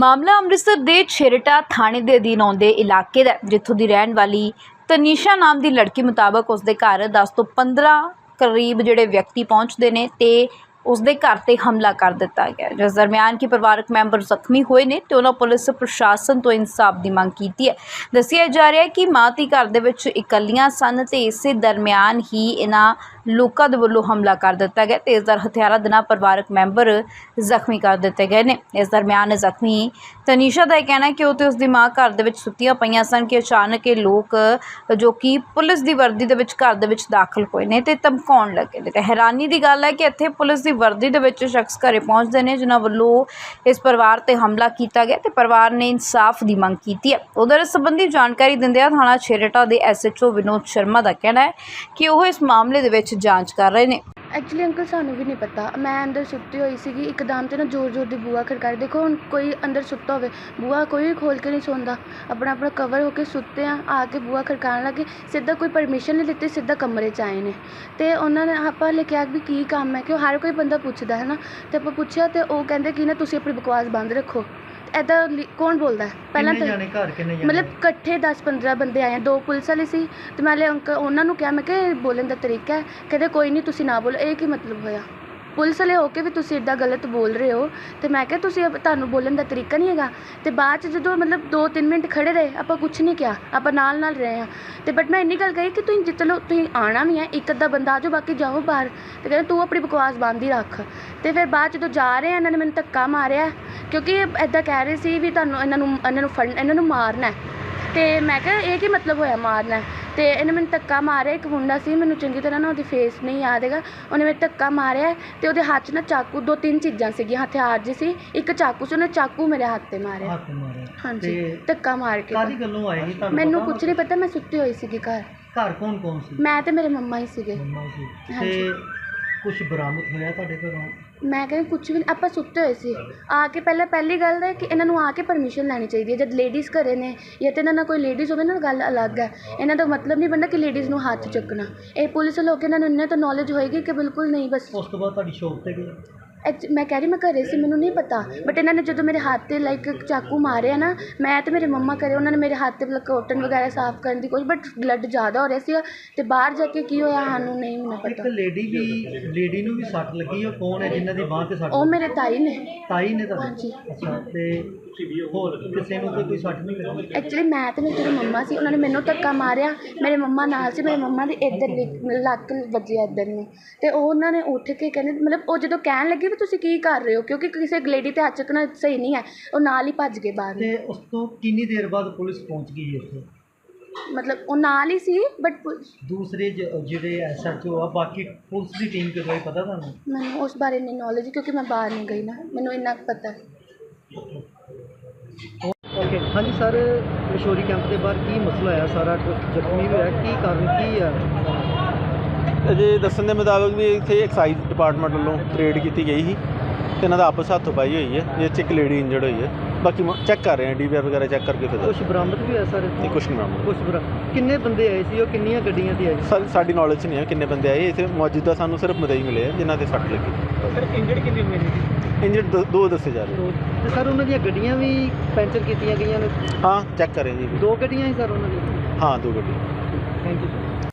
ਮਾਮਲਾ ਅੰਮ੍ਰਿਤਸਰ ਦੇ ਛੇਰਟਾ ਥਾਣੇ ਦੇ ਅਧੀਨ ਆਉਂਦੇ ਇਲਾਕੇ ਦਾ ਹੈ, ਜਿੱਥੋਂ ਦੀ ਰਹਿਣ ਵਾਲੀ ਤਨੀਸ਼ਾ ਨਾਮ ਦੀ ਲੜਕੀ ਮੁਤਾਬਕ ਉਸਦੇ ਘਰ 10 ਤੋਂ 15 ਕਰੀਬ ਜਿਹੜੇ ਵਿਅਕਤੀ ਪਹੁੰਚਦੇ ਨੇ ਤੇ ਉਸਦੇ ਘਰ ਤੇ ਹਮਲਾ ਕਰ ਦਿੱਤਾ ਗਿਆ। ਜਿਸ ਦਰਮਿਆਨ ਕਿ ਪਰਿਵਾਰਕ ਮੈਂਬਰ ਜ਼ਖਮੀ ਹੋਏ ਨੇ ਤੇ ਉਹਨਾਂ ਪੁਲਿਸ ਪ੍ਰਸ਼ਾਸਨ ਤੋਂ ਇਨਸਾਫ ਦੀ ਮੰਗ ਕੀਤੀ ਹੈ। ਦੱਸਿਆ ਜਾ ਰਿਹਾ ਹੈ ਕਿ ਮਾਤੀ ਘਰ ਦੇ ਵਿੱਚ ਇਕੱਲੀਆਂ ਸਨ ਤੇ ਇਸੇ ਦਰਮਿਆਨ ਹੀ ਇਹਨਾਂ ਲੋਕਾਂ ਦੇ ਵੱਲੋਂ ਹਮਲਾ ਕਰ ਦਿੱਤਾ ਗਿਆ ਅਤੇ ਇਸ ਦਰ ਹਥਿਆਰਾਂ ਦੇ ਨਾਲ ਪਰਿਵਾਰਕ ਮੈਂਬਰ ਜ਼ਖਮੀ ਕਰ ਦਿੱਤੇ ਗਏ ਨੇ। ਇਸ ਦਰਮਿਆਨ ਜ਼ਖਮੀ ਤਨੀਸ਼ਾ ਦਾ ਇਹ ਕਹਿਣਾ ਹੈ ਕਿ ਉਹ ਤੇ ਉਸਦੀ ਮਾਂ ਘਰ ਦੇ ਵਿੱਚ ਸੁੱਤੀਆਂ ਪਈਆਂ ਸਨ ਕਿ ਅਚਾਨਕ ਇਹ ਲੋਕ ਜੋ ਕਿ ਪੁਲਿਸ ਦੀ ਵਰਦੀ ਦੇ ਵਿੱਚ ਘਰ ਦੇ ਵਿੱਚ ਦਾਖਲ ਹੋਏ ਨੇ ਤੇ ਧਮਕਾਉਣ ਲੱਗੇ ਨੇ। ਤੇ ਹੈਰਾਨੀ ਦੀ ਗੱਲ ਹੈ ਕਿ ਇੱਥੇ ਪੁਲਿਸ ਦੀ ਵਰਦੀ ਦੇ ਵਿੱਚ ਸ਼ਖਸ ਘਰੇ ਪਹੁੰਚਦੇ ਨੇ, ਜਿਨ੍ਹਾਂ ਵੱਲੋਂ ਇਸ ਪਰਿਵਾਰ ਤੇ ਹਮਲਾ ਕੀਤਾ ਗਿਆ ਤੇ ਪਰਿਵਾਰ ਨੇ ਇਨਸਾਫ ਦੀ ਮੰਗ ਕੀਤੀ ਹੈ। ਉਧਰ ਇਸ ਸੰਬੰਧੀ ਜਾਣਕਾਰੀ ਦਿੰਦਿਆਂ ਥਾਣਾ ਛੇਰਟਾ ਦੇ ਐਸਐਚਓ ਵਿਨੋਦ ਸ਼ਰਮਾ ਦਾ ਕਹਿਣਾ ਹੈ ਕਿ ਉਹ ਇਸ ਮਾਮਲੇ ਦੇ ਵਿੱਚ ਜਾਂਚ ਕਰ ਰਹੇ ਨੇ। ਐਕਚੁਲੀ ਅੰਕਲ ਸਾਨੂੰ ਵੀ ਨਹੀਂ ਪਤਾ। ਮੈਂ ਅੰਦਰ ਸੁੱਤੀ ਹੋਈ ਸੀਗੀ। ਇੱਕਦਮ ਤੇ ਨਾ ਜ਼ੋਰ ਜ਼ੋਰ ਦੀ ਬੂਹਾ ਖੜਕਾਈ। ਦੇਖੋ, ਹੁਣ ਕੋਈ ਅੰਦਰ ਸੁੱਤਾ ਹੋਵੇ, ਬੂਹਾ ਕੋਈ ਵੀ ਖੋਲ ਕੇ ਨਹੀਂ ਸੌਂਦਾ। ਆਪਣਾ ਆਪਣਾ ਕਵਰ ਹੋ ਕੇ ਸੁੱਤੇ ਆ ਆ ਕੇ ਬੂਹਾ ਖੜਕਾਉਣ ਲੱਗੇ। ਸਿੱਧਾ ਕੋਈ ਪਰਮਿਸ਼ਨ ਨਹੀਂ ਲਿੱਤੀ ਸਿੱਧਾ ਕਮਰੇ 'ਚ ਆਏ ਨੇ। ਅਤੇ ਉਹਨਾਂ ਨੇ ਆਪਾਂ ਲੈ ਕੇ ਵੀ ਕੀ ਕੰਮ ਹੈ ਕਿ ਉਹ ਹਰ ਕੋਈ ਬੰਦਾ ਪੁੱਛਦਾ ਹੈ ਨਾ। ਅਤੇ ਆਪਾਂ ਪੁੱਛਿਆ ਅਤੇ ਉਹ ਕਹਿੰਦੇ ਕਿ ਨਾ ਤੁਸੀਂ ਆਪਣੀ ਬਕਵਾਸ ਬੰਦ ਰੱਖੋ। ਐਦਾਂ ਕੌਣ ਬੋਲਦਾ? ਹੈ ਪਹਿਲਾਂ ਕਿੰਨੇ ਤਾਂ ਜਾਣੇ ਘਰ ਕਿੰਨੇ ਜਾਣੇ? ਮਤਲਬ ਇਕੱਠੇ 10 15 ਬੰਦੇ ਆਏ ਆ ਦੋ ਪੁਲਿਸ ਵਾਲੇ ਸੀ ਤੇ ਮੈਂ ਅੰਕ ਉਹਨਾਂ ਨੂੰ ਕਿਹਾ ਮੈਂ ਕਿ ਇਹ ਬੋਲਣ ਦਾ ਤਰੀਕਾ ਹੈ। ਕਹਿੰਦੇ ਕੋਈ ਨਹੀਂ ਤੁਸੀਂ ਨਾ ਬੋਲੋ। ਇਹ ਕੀ ਮਤਲਬ ਹੋਇਆ? ਪੁਲਿਸ ਵਾਲੇ ਹੋ ਕੇ ਵੀ ਤੁਸੀਂ ਇੱਦਾਂ ਗਲਤ ਬੋਲ ਰਹੇ ਹੋ ਤੇ ਮੈਂ ਕਿਹਾ ਤੁਸੀਂ ਅਬ- ਤੁਹਾਨੂੰ ਬੋਲਣ ਦਾ ਤਰੀਕਾ ਨਹੀਂ ਹੈਗਾ? ਤੇ ਬਾਅਦ ਚ ਜਦੋਂ ਮਤਲਬ 2-3 ਮਿੰਟ ਖੜੇ ਰਹੇ ਆਪਾਂ ਕੁਝ ਨਹੀਂ ਕਿਹਾ। ਆਪਾਂ ਨਾਲ ਨਾਲ ਰਹੇ ਆ ਤੇ ਬਟ ਮੈਂ ਇੰਨੀ ਗੱਲ ਕਹੀ ਕਿ ਤੁਸੀਂ ਜੇ ਚਲੋ ਤੁਸੀਂ ਆਣਾ ਵੀ ਹੈ ਇੱਕ ਅੱਧਾ ਬੰਦਾ ਆ ਜਾਓ ਬਾਕੀ ਜਾਓ ਬਾਹਰ। ਤੇ ਕਹਿੰਦੇ ਤੂੰ ਆਪਣੀ ਬਕਵਾਸ ਬੰਦ ਹੀ ਰੱਖ। ਤੇ ਫਿਰ ਬਾਅਦ 'ਚ ਜਦੋਂ ਜਾ ਰਹੇ ਆ ਇਹਨਾਂ ਨੇ ਮੈਨੂੰ ਧੱਕਾ ਮਾਰਿਆ। ਕਿਉਂਕਿ ਇਹ ਐਦਾਂ ਕਹਿ ਰਹੇ ਸੀ ਵੀ ਤੁਹਾਨੂੰ ਇਹਨਾਂ ਨੂੰ ਇਹਨਾਂ ਨੂੰ ਫੜ ਇਹਨਾਂ ਨੂੰ ਮਾਰਨਾ ਹੈ। ਤੇ ਮੈਂ ਕਿਹਾ ਇਹ ਕੀ ਮਤਲਬ ਹੋਇਆ ਮਾਰਨਾ ਹੈ? ਤੇ ਇਹਨੇ ਮੈਨੂੰ ਧੱਕਾ ਮਾਰਿਆ ਇੱਕ ਮੁੰਡਾ ਸੀ ਮੈਨੂੰ ਚੰਗੀ ਤਰ੍ਹਾਂ ਨਾ ਉਹਦੀ ਫੇਸ ਨਹੀਂ ਯਾਦ ਹੈਗਾ। ਉਹਨੇ ਮੈਨੂੰ ਧੱਕਾ ਮਾਰਿਆ ਤੇ ਉਹਦੇ ਹੱਥ 'ਚ ਨਾ ਚਾਕੂ ਦੋ ਤਿੰਨ ਚੀਜ਼ਾਂ ਸੀਗੀਆਂ ਹਥਿਆਰ ਜਿਹੇ ਸੀ। ਇੱਕ ਚਾਕੂ ਸੀ ਉਹਨੇ ਚਾਕੂ ਮੇਰੇ ਹੱਥ ਤੇ ਮਾਰਿਆ। ਹੱਥ ਮਾਰਿਆ। ਹਾਂਜੀ ਤੇ ਧੱਕਾ ਮਾਰ ਕੇ। ਕਾਦੀ ਗੱਲੋਂ ਆਏ ਸੀ? ਤੁਹਾਨੂੰ ਮੈਨੂੰ ਪਤਾ? ਕੁਝ ਨਹੀਂ ਪਤਾ ਮੈਂ ਸੁੱਤੀ ਹੋਈ ਸੀਗੀ ਘਰ। ਘਰ ਕੌਣ ਕੌਣ ਸੀ? ਮੈਂ ਤੇ ਮੇਰੇ ਮੰਮਾ ਹੀ ਸੀਗੇ। ਮੰਮਾ ਸੀ। ਹਾਂਜੀ। ਤੇ ਕੁਝ ਬਰਾਮਦ ਹੋਇਆ ਤੁਹਾਡੇ ਘਰੋਂ? ਮੈਂ ਕਹਿੰਦੀ ਕੁਝ ਵੀ ਨਹੀਂ ਆਪਾਂ ਸੁੱਤੇ ਹੋਏ ਸੀ। ਆ ਕੇ ਪਹਿਲਾਂ ਪਹਿਲੀ ਗੱਲ ਹੈ ਕਿ ਇਹਨਾਂ ਨੂੰ ਆ ਕੇ ਪਰਮਿਸ਼ਨ ਲੈਣੀ ਚਾਹੀਦੀ ਹੈ। ਜਦ ਲੇਡੀਜ਼ ਘਰੇ ਨੇ ਜਾਂ ਤੇ ਇਹਨਾਂ ਨਾਲ ਕੋਈ ਲੇਡੀਜ਼ ਹੋਵੇ ਨਾ ਗੱਲ ਅਲੱਗ ਹੈ। ਇਹਨਾਂ ਦਾ ਮਤਲਬ ਨਹੀਂ ਬਣਦਾ ਕਿ ਲੇਡੀਜ਼ ਨੂੰ ਹੱਥ ਚੁੱਕਣਾ। ਇਹ ਪੁਲਿਸ ਲੋਕ ਇਹਨਾਂ ਨੂੰ ਇੰਨੇ ਤਾਂ ਨੌਲੇਜ ਹੋਏਗੀ ਕਿ ਬਿਲਕੁਲ ਨਹੀਂ ਬਸ ਉਸ ਤੋਂ ਬਾਅਦ ਤੁਹਾਡੀ ਸ਼ੌਪ ਤੇ ਗਏ? ਐਕਚ- ਮੈਂ ਕਹਿ ਰਹੀ ਮੈਂ ਘਰੇ ਸੀ ਮੈਨੂੰ ਨਹੀਂ ਪਤਾ। ਬਟ ਇਹਨਾਂ ਨੇ ਜਦੋਂ ਮੇਰੇ ਹੱਥ ਤੇ ਲਾਈਕ ਚਾਕੂ ਮਾਰਿਆ ਨਾ ਮੈਂ ਤੇ ਮੇਰੇ ਮੰਮਾ ਘਰੇ ਉਹਨਾਂ ਨੇ ਮੇਰੇ ਹੱਥ ਤੇ ਮਤਲਬ ਕੋਟਨ ਵਗੈਰਾ ਸਾਫ਼ ਕਰਨ ਦੀ ਕੋਸ਼ਿਸ਼ ਬਟ ਬਲੱਡ ਜ਼ਿਆਦਾ ਹੋ ਰਿਹਾ ਸੀ ਤੇ ਬਾਹਰ ਜਾ ਕੇ ਕੀ ਹੋਇਆ ਸਾਨੂੰ ਨਹੀਂ ਮੈਨੂੰ ਇੱਕ ਪਤਾ। ਲੇਡੀ ਵੀ ਲੇਡੀ ਨੂੰ ਵੀ ਸੱਟ ਲੱਗੀ ਉਹ ਕੌਣ ਹੈ ਜਿਨ੍ਹਾਂ ਦੀ ਬਾਹ ਤੇ ਸੱਟ ਉਹ ਮੇਰੇ ਤਾਈ ਨੇ। ਤਾਈ ਨੇ ਤਾਂ ਹਾਂਜੀ। ਅੱਛਾ ਤੇ ਹੋਰ ਕਿਸੇ ਨੂੰ ਤਾਂ ਕੋਈ ਸੱਟ ਨਹੀਂ ਲੱਗੀ ਐਕਚੁਅਲੀ ਮੈਂ ਤੇ ਮੇਰੀ ਮੰਮਾ ਸੀ ਉਹਨਾਂ ਨੇ ਮੈਨੂੰ ਧੱਕਾ ਮਾਰਿਆ। ਮੇਰੇ ਮੰਮਾ ਨਾਲ ਸੀ ਮੇਰੇ ਮੰਮਾ ਦੇ ਇੱਧਰ ਲੱਕ ਵੱਜਿਆ ਇੱਧਰ ਨੂੰ। ਤੇ ਉਹ ਉਹਨਾਂ ਨੇ ਉੱਠ ਕੇ ਕਹਿੰਦੇ ਮਤਲਬ ਉਹ ਜਦੋਂ ਕਹਿਣ ਲੱਗੇ ਵੀ ਤੁਸੀਂ ਕੀ ਕਰ ਰਹੇ ਹੋ ਕਿਉਂਕਿ ਕਿਸੇ ਲੇਡੀ ਤੇ ਹੱਥ ਚੱਕਣਾ ਸਹੀ ਨਹੀਂ ਹੈ ਉਹ ਨਾਲ ਹੀ ਭੱਜ ਗਏ ਬਾਹਰ। ਨੂੰ। ਤੇ ਉਸ ਤੋਂ ਕਿੰਨੀ ਦੇਰ ਬਾਅਦ ਪੁਲਿਸ ਪਹੁੰਚ ਗਈ ਉੱਥੇ? ਮਤਲਬ ਉਹ ਨਾਲ ਹੀ ਸੀ ਬਟ ਦੂਸਰੇ ਜ- ਜਿਹੜੇ ਐਸਐਚਓ ਆ ਬਾਕੀ ਪੁਲਿਸ ਦੀ ਟੀਮ ਕਿਦੋਂ ਆਈ ਪਤਾ ਤੁਹਾਨੂੰ? ਮੈਨੂੰ ਉਸ ਬਾਰੇ ਨਹੀਂ ਨੌਲੇਜ ਕਿਉਂਕਿ ਮੈਂ ਬਾਹਰ ਨਹੀਂ ਗਈ ਨਾ ਮੈਨੂੰ ਇੰਨਾ ਕੁ ਪਤਾ। ਹੈ ਓਕੇ ਹਾਂਜੀ ਸਰ ਮਸ਼ੋਰੀ ਕੈਂਪ ਦੇ ਬਾਹਰ ਕੀ ਮਸਲਾ ਆਇਆ ਸਾਰਾ ਜ਼ਖਮੀ ਹੋਇਆ। ਕੀ ਕਾਰਨ ਕੀ ਆ? ਅਜੇ ਦੱਸਣ ਦੇ ਮੁਤਾਬਕ ਵੀ ਇੱਥੇ ਐਕਸਾਈਜ਼ ਡਿਪਾਰਟਮੈਂਟ ਵੱਲੋਂ ਰੇਡ ਕੀਤੀ ਗਈ ਸੀ ਤੇ ਇਹਨਾਂ ਦਾ ਆਪਸ ਹੱਥੋਂ ਪਾਈ ਹੋਈ ਹੈ ਜਿਸ 'ਚ ਇੱਕ ਲੇਡੀ ਇੰਜਰਡ ਹੋਈ ਹੈ। ਬਾਕੀ ਚੈੱਕ ਕਰ ਰਹੇ ਹਾਂ ਡੀਵੀਆਰ ਵਗੈਰਾ ਚੈੱਕ ਕਰਕੇ ਫਿਰ ਕੁਝ ਬਰਾਮਦ ਵੀ ਹੋਇਆ ਸਰ ਨਹੀਂ ਕੁਛ ਨਹੀਂ ਮਾਮਲਾ ਕੁਝ ਬਰਾ ਕਿੰਨੇ ਬੰਦੇ ਆਏ ਸੀ? ਉਹ ਕਿੰਨੀਆਂ ਗੱਡੀਆਂ ਤੇ ਆਏ? ਸੀ ਸਾ- ਸਾਡੀ ਨੌਲੇਜ 'ਚ ਨਹੀਂ ਹੈ ਕਿੰਨੇ ਬੰਦੇ ਆਏ। ਇੱਥੇ ਮੌਜੂਦਾ ਸਾਨੂੰ ਸਿਰਫ ਮਦਈ ਮਿਲੇ ਆ ਜਿਨ੍ਹਾਂ ਦੇ ਸੱਟ ਲੱਗੀ। ਸਰ ਇੰਜਰਡ ਕਿੰਨੇ ਹੋਏ ਨੇ ਇੰਜਰਡ ਦੋ ਦੱਸੇ ਜਾ ਰਹੇ ਤੇ ਸਰ ਉਹਨਾਂ ਦੀਆਂ ਗੱਡੀਆਂ ਵੀ ਪੈਂਚਰ ਕੀਤੀਆਂ ਗਈਆਂ ਨੇ? ਹਾਂ ਚੈੱਕ ਕਰ ਜੀ। ਦੋ ਗੱਡੀਆਂ ਹੀ ਸਰ ਉਹਨਾਂ ਦੀਆਂ? ਹਾਂ ਦੋ ਗੱਡੀ ਥੈਂਕ ਯੂ